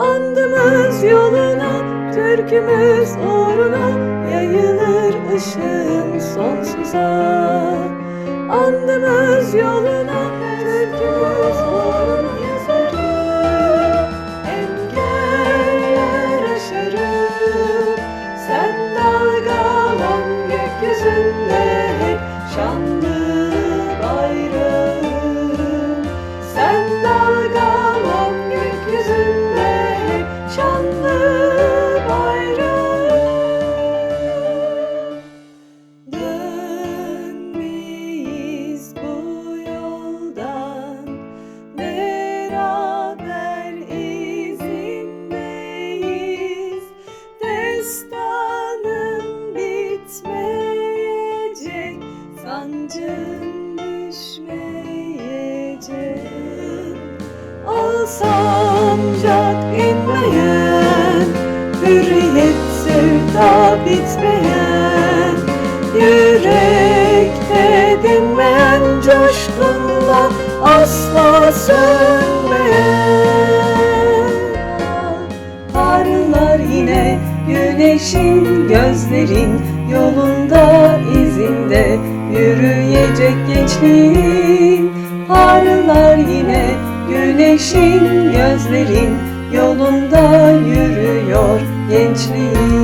Andımız yoluna, türkümüz uğruna Yayılır ışığın sonsuza. Andımız yoluna, türkümüz uğruna sancak inmeyen Hürriyet sevda bitmeyen Yürekte dinmeyen coşkunla asla sönmeyen. Parlar yine güneşin gözlerin yolunda izinde Yürüyecek gençliğin güneşin gözlerin yolunda yürüyor gençliğin